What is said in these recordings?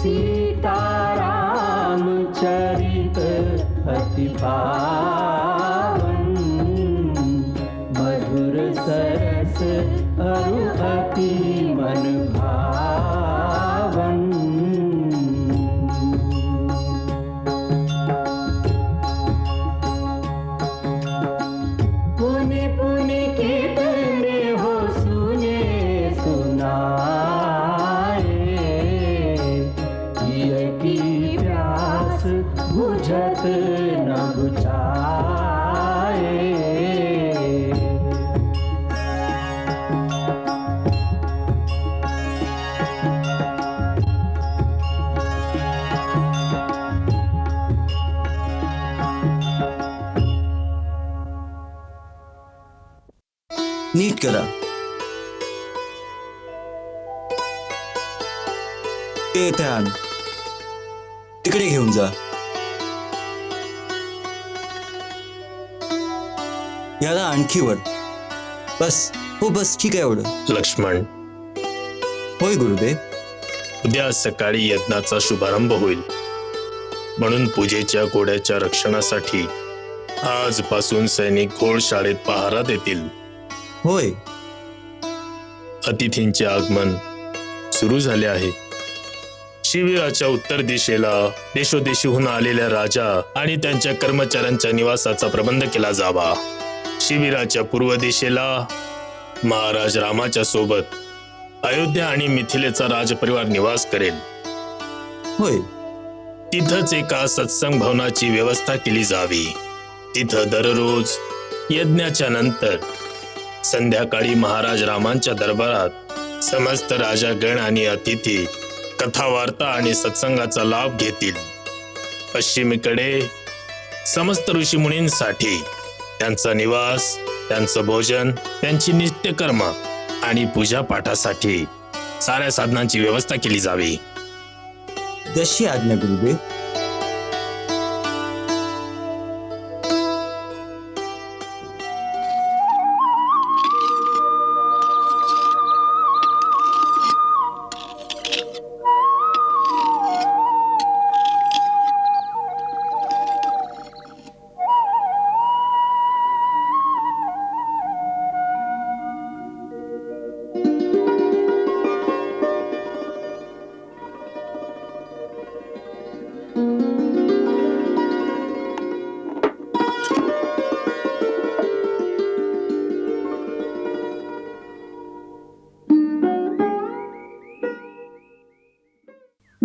सीतारामचरित अति नीट करा. ते आण तिकडे घेऊन जा. याला आणखी वर बस. हो बस. ठीक आहे एवढं. लक्ष्मण. होय गुरुदेव. उद्या सकाळी यज्ञाचा शुभारंभ होईल. म्हणून पूजेच्या घोड्याच्या रक्षणासाठी आजपासून सैनिक घोडशाळेत पहारा देतील. होय. अतिथींचे आगमन सुरू झाले आहे. शिबिराच्या उत्तर दिशेला देशोदेशीहून आलेल्या राजा आणि त्यांच्या कर्मचाऱ्यांच्या निवासाचा प्रबंध केला जावा. शिबिराच्या पूर्व दिशेला महाराज रामाच्या सोबत अयोध्या आणि मिथिलेचा राजपरिवार निवास करेल. होय. तिथंच एका सत्संग भवनाची व्यवस्था केली जावी. तिथं दररोज यज्ञाच्या नंतर संध्याकाळी महाराज रामांच्या दरबारात समस्त राजागण आणि अतिथी कथावार्ता आणि सत्संगाचा लाभ घेतील. पश्चिमेकडे समस्त ऋषीमुनींसाठी त्यांचा निवास त्यांचं भोजन त्यांची नित्यकर्म आणि पूजा पाठासाठी साऱ्या साधनांची व्यवस्था केली जावी. जशी आज्ञा गुरुदेव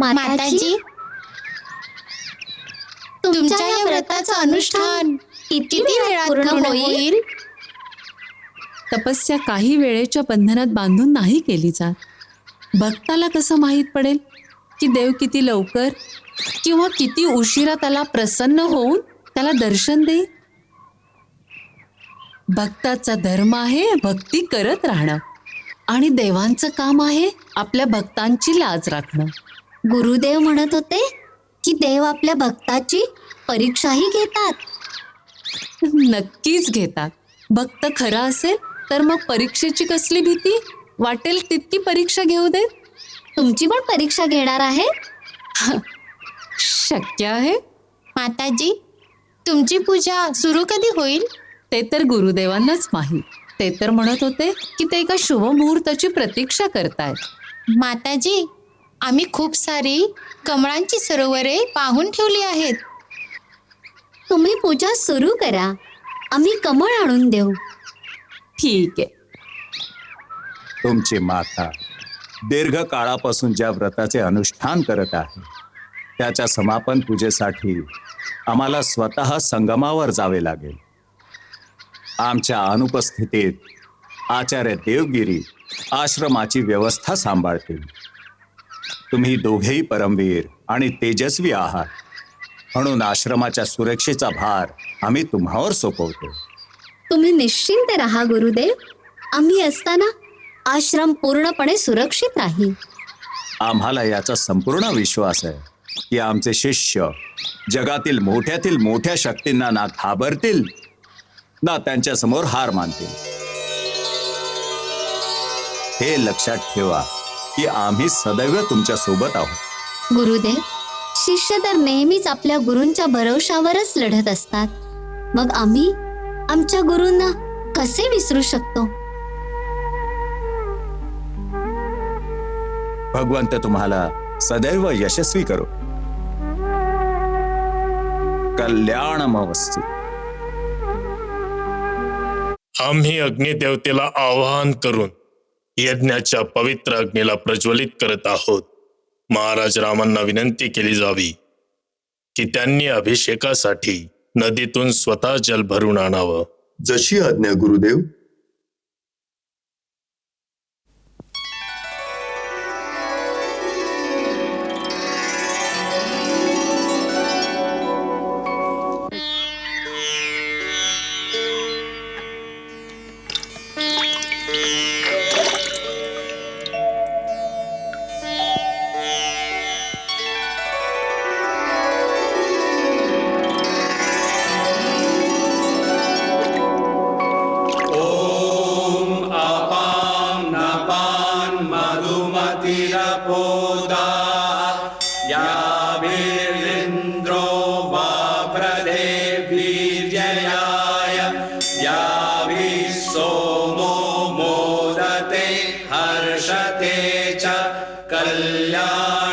माताजी तुमच्या या व्रताचं अनुष्ठान किती वेळात पूर्ण होईल? तपस्या काही वेळेच्या बंधनात बांधून नाही केली जात. भक्ताला कसं माहीत पडेल की देव किती लवकर किंवा किती उशिरा त्याला प्रसन्न होऊन त्याला दर्शन देईल? भक्ताचा धर्म आहे भक्ती करत राहणं. आणि देवांचं काम आहे आपल्या भक्तांची लाज राखणं. गुरुदेव म्हणत होते की देव आपल्या भक्ताची परीक्षाही घेतात. नक्कीच घेतात. भक्त खरा असेल तर मग परीक्षेची कसली भीती? वाटेल तितकी परीक्षा घेऊ देत? तुमची पण परीक्षा घेणार आहे? शक्य आहे. माताजी तुमची पूजा सुरू कधी होईल? ते तर गुरुदेवांनाच माहीत. ते तर म्हणत होते की ते एका शुभ मुहूर्ताची प्रतीक्षा करतायत. माताजी आम्ही खूप सारी कमळांची सरोवरे पाहून ठेवली आहेत. तुम्ही पूजा सुरू करा. आम्ही कमळ आणून देऊ. ठीक आहे. तुमची माता दीर्घ काळापासून ज्या व्रताचे अनुष्ठान करत आहे त्याच्या समापन पूजेसाठी आम्हाला स्वतः संगमावर जावे लागेल. आमच्या अनुपस्थितीत आचार्य देवगिरी आश्रमाची व्यवस्था सांभाळतील. तुम्ही दोघेही परमवीर आणि तेजस्वी आहात. म्हणून आश्रमाच्या सुरक्षेचा भार आम्ही तुम्हावर सोपवतो. तुम्ही निश्चिंत राहा गुरुदेव. आम्ही असताना आश्रम पूर्णपणे सुरक्षित राहील. आम्हाला याचा संपूर्ण विश्वास आहे की आमचे शिष्य जगातील मोठ्यातील मोठ्या शक्तींना ना घाबरतील ना त्यांच्यासमोर हार मानतील. हे लक्षात ठेवा. की आम्ही सदैव तुमच्यासोबत आहोत. गुरुदेव शिष्य तर नेहमीच आपल्या गुरूंच्या भरवशावरच लढत असतात. मग आम्ही आमच्या गुरूंना कसे विसरू शकतो? भगवंत तुम्हाला सदैव यशस्वी करो. कल्याणमवस्तू. आम्ही अग्निदेवतेला आवाहन करून यज्ञाच्या पवित्र अग्नीला प्रज्वलित करत आहोत. महाराज रामांना विनंती केली जावी की त्यांनी अभिषेकासाठी नदीतून स्वतः जल भरून आणावं. जशी आज्ञा गुरुदेव விளையாட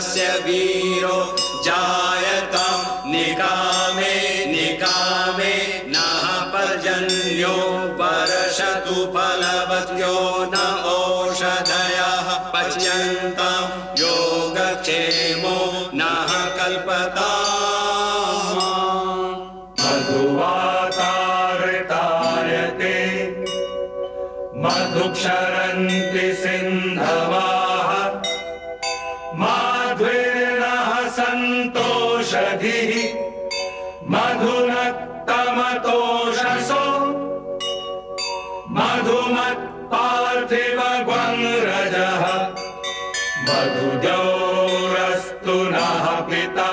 वीरो जायतां निगा पार्थिव ग्वङ्रजः मधुजौरस्तु नः पिता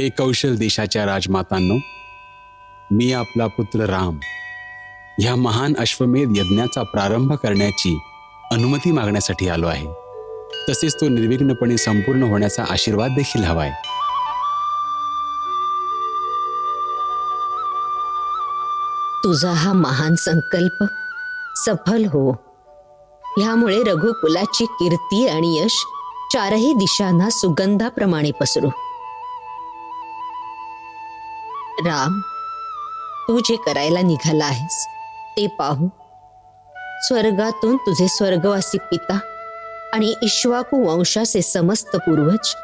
हे कौशल देशाच्या राजमातांनो मी आपला पुत्र राम ह्या महान अश्वमेध यज्ञाचा प्रारंभ करण्याची अनुमती मागण्यासाठी आलो आहे. तसेच तो निर्विघ्नपणे संपूर्ण होण्याचा आशीर्वाद देखील हवाय तुझा हा महान संकल्प सफल हो. ह्यामुळे रघुकुलाची कीर्ती आणि यश चारही दिशांना सुगंधाप्रमाणे पसरू. राम तू जे करायला निघाला आहेस ते पाहू. स्वर्गातून तुझे स्वर्गवासी पिता आणि इश्वाकू वंशाचे समस्त पूर्वज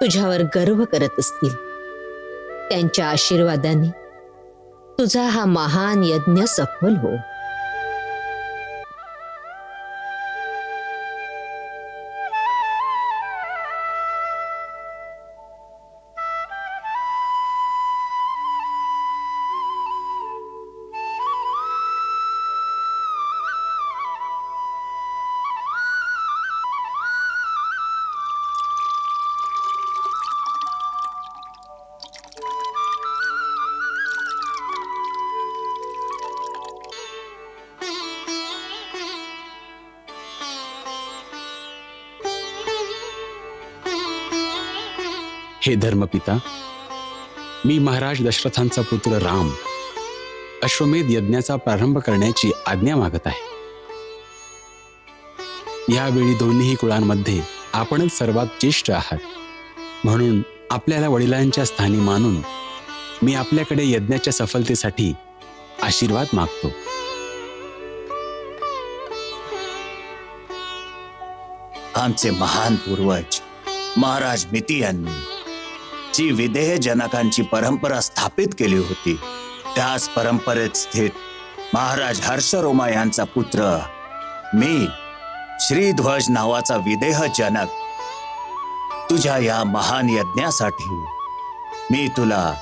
तुझ्यावर गर्व करत असतील. त्यांच्या आशीर्वादाने तुझा हा महान यज्ञ सफल हो. हे धर्मपिता मी महाराज दशरथांचा पुत्र राम अश्वमेध यज्ञाचा प्रारंभ करण्याची आज्ञा मागत आहे. यावेळी दोन्ही कुळांमध्ये आपणच सर्वात ज्येष्ठ आहात. म्हणून आपल्याला वडिलांच्या स्थानी मानून मी आपल्याकडे यज्ञाच्या सफलतेसाठी आशीर्वाद मागतो. आमचे महान पूर्वज महाराज मिती यांनी जी विदेह जनकांची परंपरा स्थापित केली होती. त्याच परंपरेत स्थित महाराज हर्षरोमा यांचा पुत्र मी श्रीध्वज नावाचा विदेह जनक तुझ्या या महान यज्ञासाठी मी तुला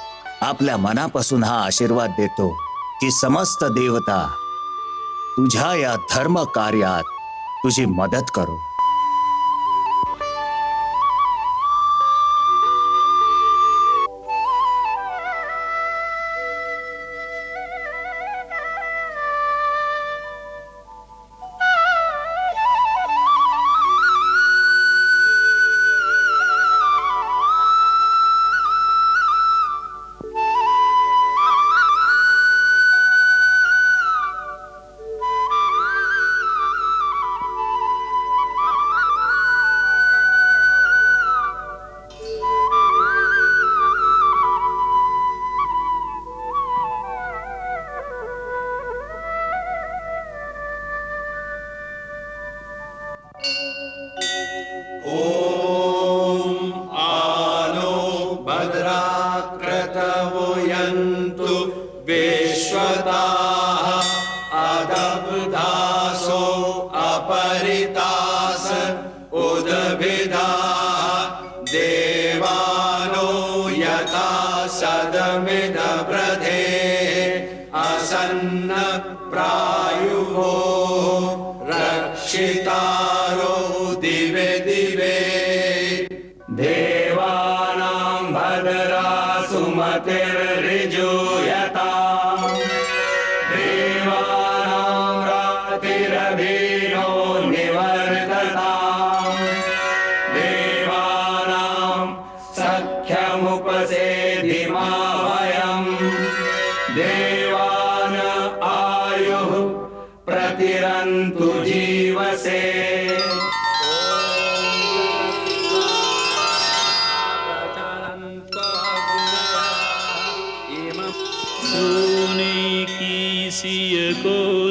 आपल्या मनापासून हा आशीर्वाद देतो की समस्त देवता तुझ्या या धर्म कार्यात तुझी मदत करो. तथा सदमिदप्रधे असन्न प्रायुः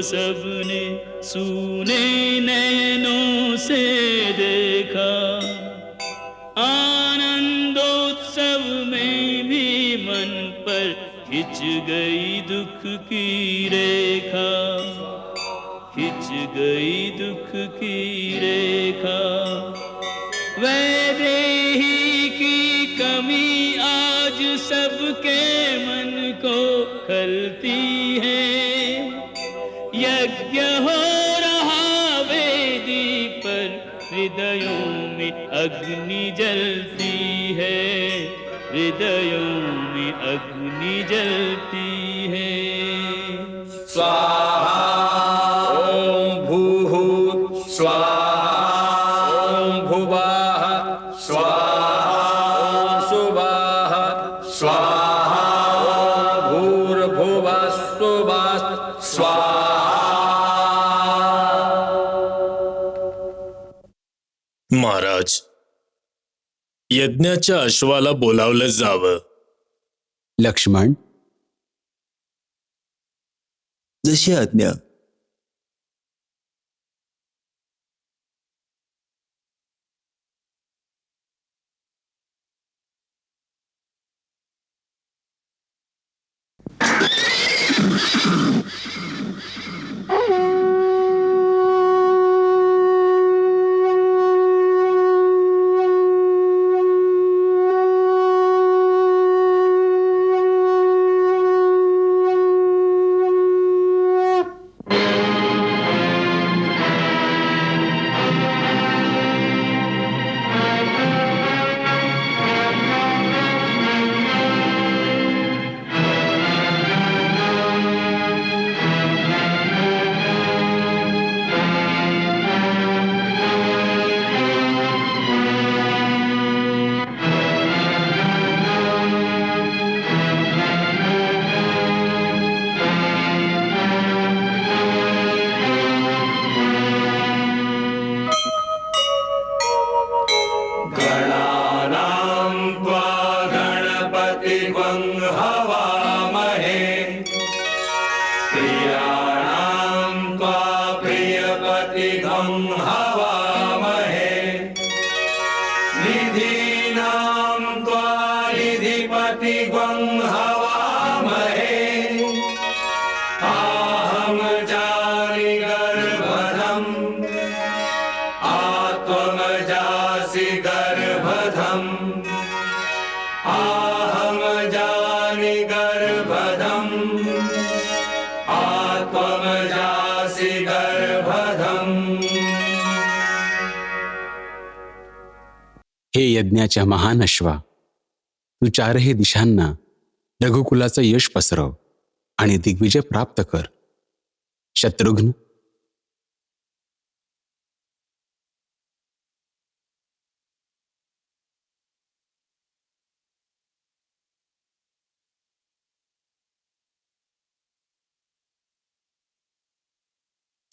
सबने सुने नैनों से देखा। आनंदोत्सव में भी मन पर खिंच गई दुख की रेखा। खिंच गई दुख की रेखा। वैदेही की कमी आज सबके मन को खलती यज्ञ हो रहा वेदी पर। हृदयों में अग्नि जलती है। हृदयों में अग्नि जलती है। महाराज यज्ञाच्या अश्वाला बोलावलं जावं. लक्ष्मण. जशी आज्ञा. यज्ञाच्या महान अश्वा. तू चारही दिशांना रघुकुलाचं यश पसरव आणि दिग्विजय प्राप्त कर. शत्रुघ्न.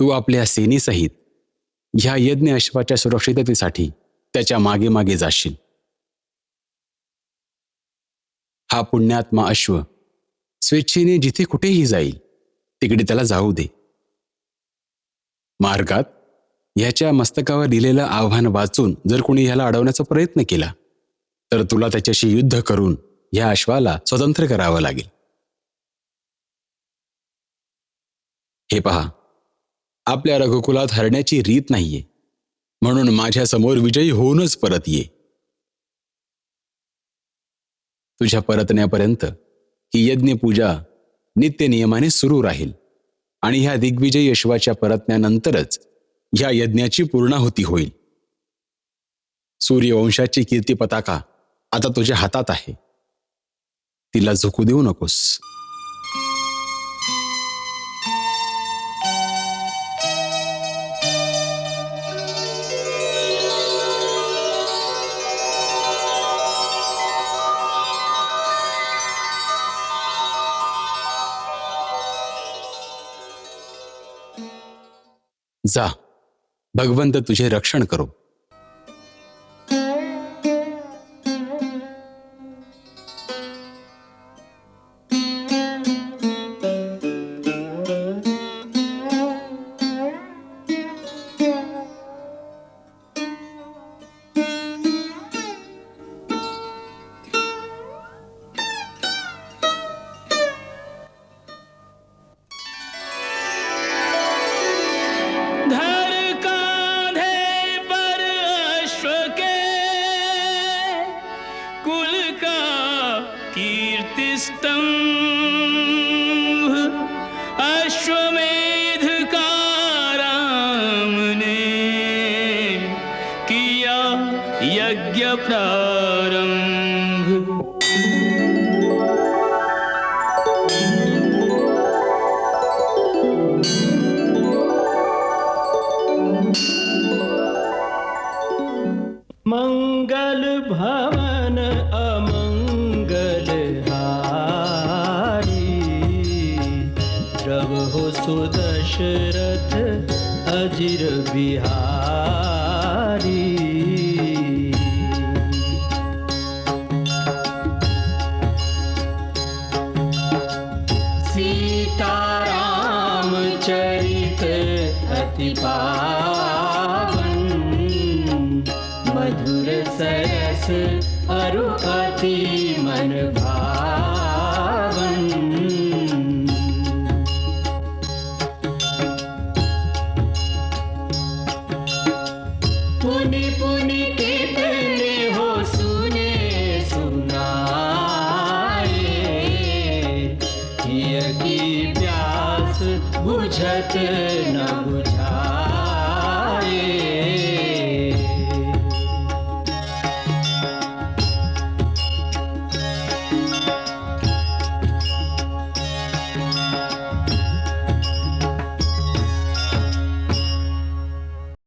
तू आपल्या सेनेसहित ह्या यज्ञ अश्वाच्या सुरक्षिततेसाठी त्याच्यामागे मागे जाशील. हा पुण्यात्मा अश्व. स्वेच्छेने जिथे कुठेही जाईल तिकडे त्याला जाऊ दे. मार्गात ह्याच्या मस्तकावर दिलेलं आव्हान वाचून जर कोणी ह्याला अडवण्याचा प्रयत्न केला तर तुला त्याच्याशी युद्ध करून ह्या अश्वाला स्वतंत्र करावं लागेल. हे पहा आपल्या रघुकुलात हरण्याची रीत नाहीये. म्हणून माझ्यासमोर विजयी होऊनच परत ये. तुझ्या परतण्यापर्यंत ही यज्ञ पूजा नित्य नियमाने सुरू राहील. आणि ह्या दिग्विजय यशवाच्या परतण्यानंतरच ह्या यज्ञाची पूर्णाहुती होईल. सूर्यवंशाची कीर्ती पताका आता तुझ्या हातात आहे. तिला झुकू देऊ नकोस. जा. भगवंत तुझे रक्षण करो. मङ्गल भवन अमङ्गल हारी। रघो सुदशरथ अजिर बिहार। मधुर सरस अरु अति मन भावन।